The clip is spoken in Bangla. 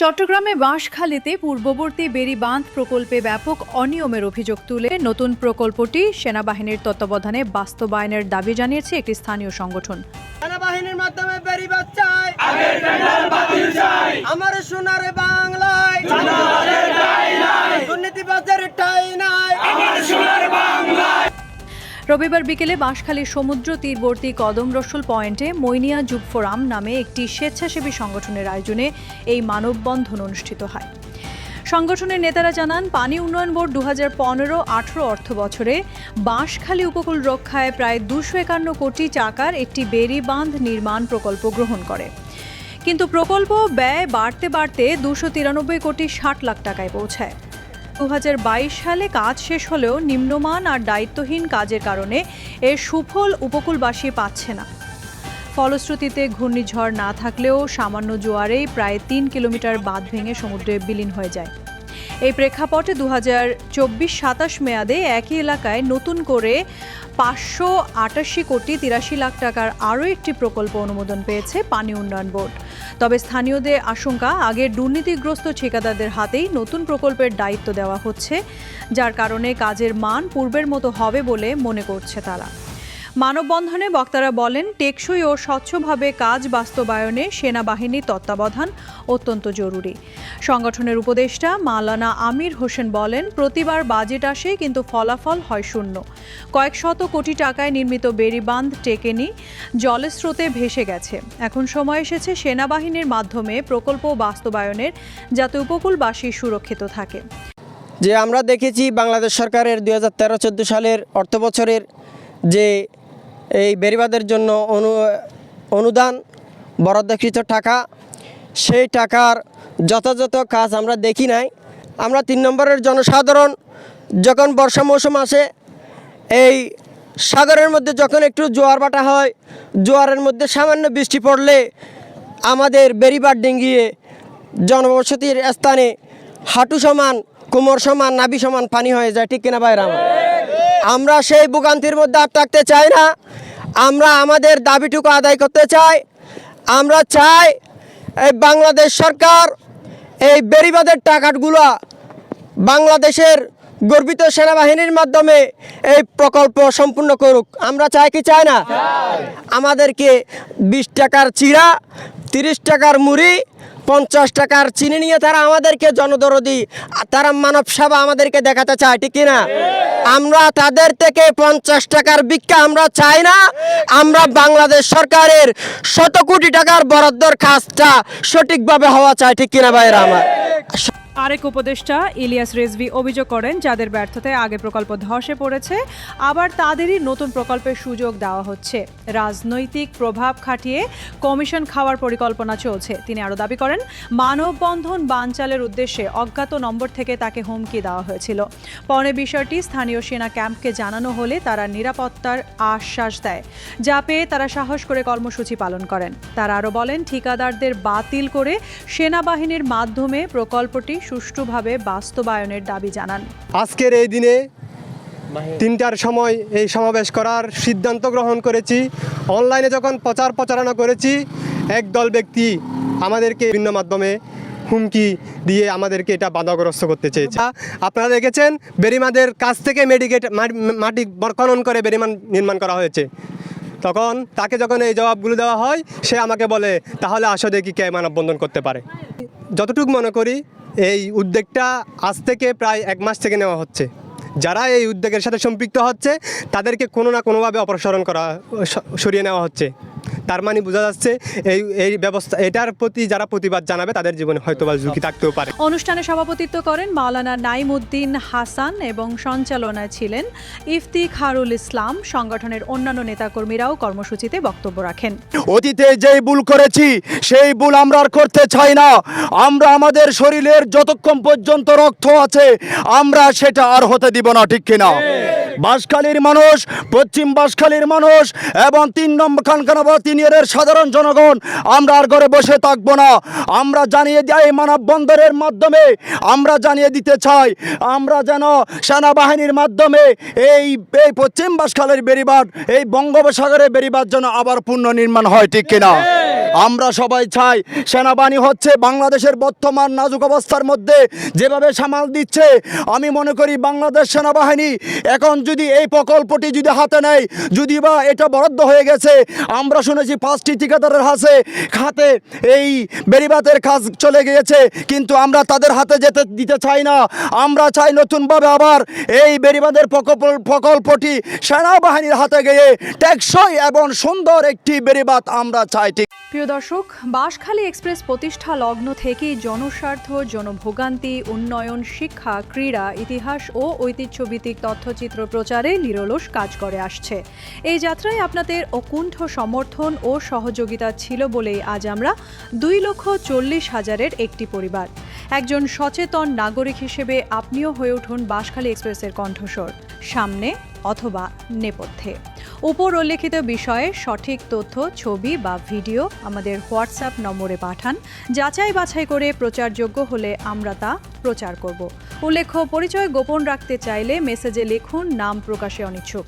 চট্টগ্রামে বাঁশখালীতে পূর্ববর্তী বেরি বাঁধ প্রকল্পে ব্যাপক অনিয়মের অভিযোগ তুলে নতুন প্রকল্পটি সেনাবাহিনীর তত্ত্বাবধানে বাস্তবায়নের দাবি জানিয়েছে একটি স্থানীয় সংগঠন। সেনাবাহিনীর মাধ্যমে বেরিবাদ চাই। আমার সোনার রবিবার বিকেলে বাঁশখালীর সমুদ্র তীরবর্তী কদম পয়েন্টে মৈনিয়া যুব ফোরাম নামে একটি স্বেচ্ছাসেবী সংগঠনের আয়োজনে এই মানববন্ধন অনুষ্ঠিত হয়। সংগঠনের নেতারা জানান, পানি উন্নয়ন বোর্ড দু হাজার পনেরো আঠেরো অর্থ বছরে বাঁশখালী উপকূল রক্ষায় প্রায় দুশো একান্ন কোটি টাকার একটি বেড়ি বাঁধ নির্মাণ প্রকল্প গ্রহণ করে। কিন্তু প্রকল্প ব্যয় বাড়তে বাড়তে দুশো তিরানব্বই কোটি ষাট লাখ টাকায় পৌঁছায়। দু হাজার বাইশ সালে কাজ শেষ হলেও নিম্নমান আর দায়িত্বহীন কাজের কারণে এর সুফল উপকূলবাসী পাচ্ছে না। ফলশ্রুতিতে ঘূর্ণিঝড় না থাকলেও সামান্য জোয়ারেই প্রায় তিন কিলোমিটার বাঁধ ভেঙে সমুদ্রে বিলীন হয়ে যায়। এই প্রেক্ষাপটে দু হাজার চব্বিশ সাতাশ মেয়াদে একই এলাকায় নতুন করে পাঁচশো আটাশি কোটি তিরাশি লাখ টাকার আরও একটি প্রকল্প অনুমোদন পেয়েছে পানি উন্নয়ন বোর্ড। তবে স্থানীয়দের আশঙ্কা আগের দুর্নীতিগ্রস্ত ঠিকাদারদের হাতেই নতুন প্রকল্পের দায়িত্ব দেওয়া হচ্ছে, যার কারণে কাজের মান পূর্বের মতো হবে বলে মনে করছে তারা। মানববন্ধনে বক্তারা বলেন, টেকসই ও স্বচ্ছভাবে কাজ বাস্তবায়নে সেনাবাহিনীর তত্ত্বাবধান অত্যন্ত জরুরি। সংগঠনের উপদেষ্টা মালানা আমির হোসেন বলেন, প্রতিবার বাজেট আসে কিন্তু ফলাফল হয় শূন্য। কয়েক শত কোটি টাকায় নির্মিত বেড়িবাঁধ টেকেনি জলের স্রোতে ভেসে গেছে। এখন সময় এসেছে সেনাবাহিনীর মাধ্যমে প্রকল্প বাস্তবায়নের, যাতে উপকূলবাসী সুরক্ষিত থাকে। যে আমরা দেখেছি বাংলাদেশ সরকারের দুই হাজার তেরো চোদ্দ সালের অর্থ বছরের যে এই বেরিবাদের জন্য অনু, অনুদান, বরাদ্দকৃত টাকা। সেই টাকার যথাযথ কাজ আমরা দেখি নাই। আমরা তিন নম্বরের জনসাধারণ, যখন বর্ষা মৌসুম আসে, এই সাগরের মধ্যে যখন একটু জোয়ার বাটা হয়, জোয়ারের মধ্যে সামান্য বৃষ্টি পড়লে আমাদের বেরিবাদ ডিঙ্গিয়ে জনবসতির স্থানে হাঁটু সমান, কোমর সমান, নাভি সমান পানি হয়ে যায়। ঠিক কিনা বাইরে আমরা সেই ভোগান্তির মধ্যে আর থাকতে চাই না। আমরা আমাদের দাবিটুকু আদায় করতে চাই। আমরা চাই এই বাংলাদেশ সরকার এই বেরিবাদের টাকাগুলো বাংলাদেশের গর্বিত সেনাবাহিনীর মাধ্যমে এই প্রকল্প সম্পূর্ণ করুক। আমরা চাই কি চাই না? আমাদেরকে বিশ টাকার চিরা তিরিশ টাকার মুড়ি পঞ্চাশ টাকার চিনি নিয়ে তারা আমাদেরকে জনদরদি তারা মানব সেবা আমাদেরকে দেখাতে চায়, ঠিক কিনা? আমরা তাদের থেকে পঞ্চাশ টাকার ভিক্ষা আমরা চাই না। আমরা বাংলাদেশ সরকারের শত কোটি টাকার বরাদ্দর কাজটা সঠিকভাবে হওয়া চাই, ঠিক কিনা ভাইরা আমার? আরেক উপদেষ্টা ইলিয়াস রেজভি অভিযোগ করেন, যাদের ব্যর্থতায় আগে প্রকল্প ধসে পড়েছে, আবার তাদেরই নতুন প্রকল্পের সুযোগ দেওয়া হচ্ছে। রাজনৈতিক প্রভাব খাটিয়ে কমিশন খাওয়ার পরিকল্পনা চলছে, তিনি আরও দাবি করেন। মানববন্ধন বানচালের উদ্দেশ্যে অজ্ঞাত নম্বর থেকে তাকে হুমকি দেওয়া হয়েছিল। পরে বিষয়টি স্থানীয় সেনা ক্যাম্পকে জানানো হলে তারা নিরাপত্তার আশ্বাস দেয়, যা পেয়ে তারা সাহস করে কর্মসূচি পালন করেন। তারা আরও বলেন, ঠিকাদারদের বাতিল করে সেনাবাহিনীর মাধ্যমে প্রকল্পটি সুষ্ঠুভাবে বাস্তবায়নের দাবি জানান। আজকের এই দিনে তিনটার সময় এই সমাবেশ করার সিদ্ধান্ত গ্রহণ করেছি। অনলাইনে যখন প্রচার প্রচারণা করেছি, একদল ব্যক্তি আমাদেরকে বিভিন্ন মাধ্যমে হুমকি দিয়ে আমাদেরকে এটা বাধাগ্রস্ত করতে চেয়েছে। আপনারা দেখেছেন, বেরিমাদের কাছ থেকে মেডিকেট মাটি খনন করে বেরিমান নির্মাণ করা হয়েছে। তখন তাকে যখন এই জবাবগুলো দেওয়া হয়, সে আমাকে বলে, তাহলে আসো দেখি কে মানববন্ধন করতে পারে। যতটুকু মনে করি এই উদ্যোগটা আজ থেকে প্রায় এক মাস থেকে নেওয়া হচ্ছে। যারা এই উদ্যোগের সাথে সম্পৃক্ত হচ্ছে, তাদেরকে কোনো না কোনোভাবে অপসারণ করা সরিয়ে নেওয়া হচ্ছে। তার মানে বোঝা যাচ্ছে এই এই ব্যবস্থা এটার প্রতি যারা প্রতিবাদ জানাবে তাদের জীবনে হয়তো বা ঝুঁকি থাকতেও পারে। অনুষ্ঠানে সভাপতিত্ব করেন মাওলানা নাইমুদ্দিন হাসান এবং সঞ্চালনায় ছিলেন ইফতিখারুল ইসলাম। সংগঠনের অন্যান্য নেতাকর্মীরাও কর্মসূচিতে বক্তব্য রাখেন। অতীতে যেই ভুল করেছি সেই ভুল আমরা আর করতে চাই না। আমরা আমাদের শরীরের যতক্ষণ পর্যন্ত রক্ত আছে আমরা সেটা আর হতে দিব না ঠিক কিনা? বাঁশখালীর মানুষ, পশ্চিম বাঁশখালীর মানুষ এবং তিন নম্বর খানখানা খানখানাবাদ তিন ইয়ারের সাধারণ জনগণ। আমরা আর ঘরে বসে থাকব না। আমরা জানিয়ে দিই মানববন্ধনের মাধ্যমে। আমরা জানিয়ে দিতে চাই, আমরা যেন সেনাবাহিনীর মাধ্যমে এই এই পশ্চিম বাঁশখালীর বেরিবাদ এই বঙ্গোপসাগরের বেরিবাদ যেন আবার পুনর্নির্মাণ হয়, ঠিক কিনা? আমরা সবাই চাই সেনাবাহিনী হচ্ছে বাংলাদেশের বর্তমান নাজুক অবস্থার মধ্যে যেভাবে সামাল দিচ্ছে। আমি মনে করি বাংলাদেশ সেনাবাহিনী এখন যদি এই প্রকল্পটি যদি হাতে নেয়, যদি বা এটা বরাদ্দ হয়ে গেছে, আমরা শুনেছি পাঁচটি ঠিকাদারের হাতে খাতে এই বেরিবাতের কাজ চলে গিয়েছে, কিন্তু আমরা তাদের হাতে যেতে দিতে চাই না। আমরা চাই নতুনভাবে আবার এই বেরিবাদের প্রকল্প, প্রকল্পটি সেনাবাহিনীর হাতে গিয়ে টেকসই এবং সুন্দর একটি বেরিবাত আমরা চাই। ঠিক প্রিয় দর্শক, বাঁশখালী এক্সপ্রেস প্রতিষ্ঠা লগ্ন থেকেই জনস্বার্থ, জনভোগান্তি, উন্নয়ন, শিক্ষা, ক্রীড়া, ইতিহাস ও ঐতিহ্যভিত্তিক তথ্যচিত্র প্রচারে নিরলস কাজ করে আসছে। এই যাত্রায় আপনাদের অকুণ্ঠ সমর্থন ও সহযোগিতা ছিল বলেই আজ আমরা দুই লক্ষ চল্লিশ হাজারের একটি পরিবার। একজন সচেতন নাগরিক হিসেবে আপনিও হয়ে উঠুন বাঁশখালী এক্সপ্রেসের কণ্ঠস্বর। সামনে অথবা নেপথ্যে। উপর উল্লেখিত বিষয়ে সঠিক তথ্য, ছবি বা ভিডিও আমাদের হোয়াটসঅ্যাপ নম্বরে পাঠান। যাচাই বাছাই করে প্রচারযোগ্য হলে আমরা তা প্রচার করব। উল্লেখ্য, পরিচয় গোপন রাখতে চাইলে মেসেজে লিখুন, নাম প্রকাশে অনিচ্ছুক।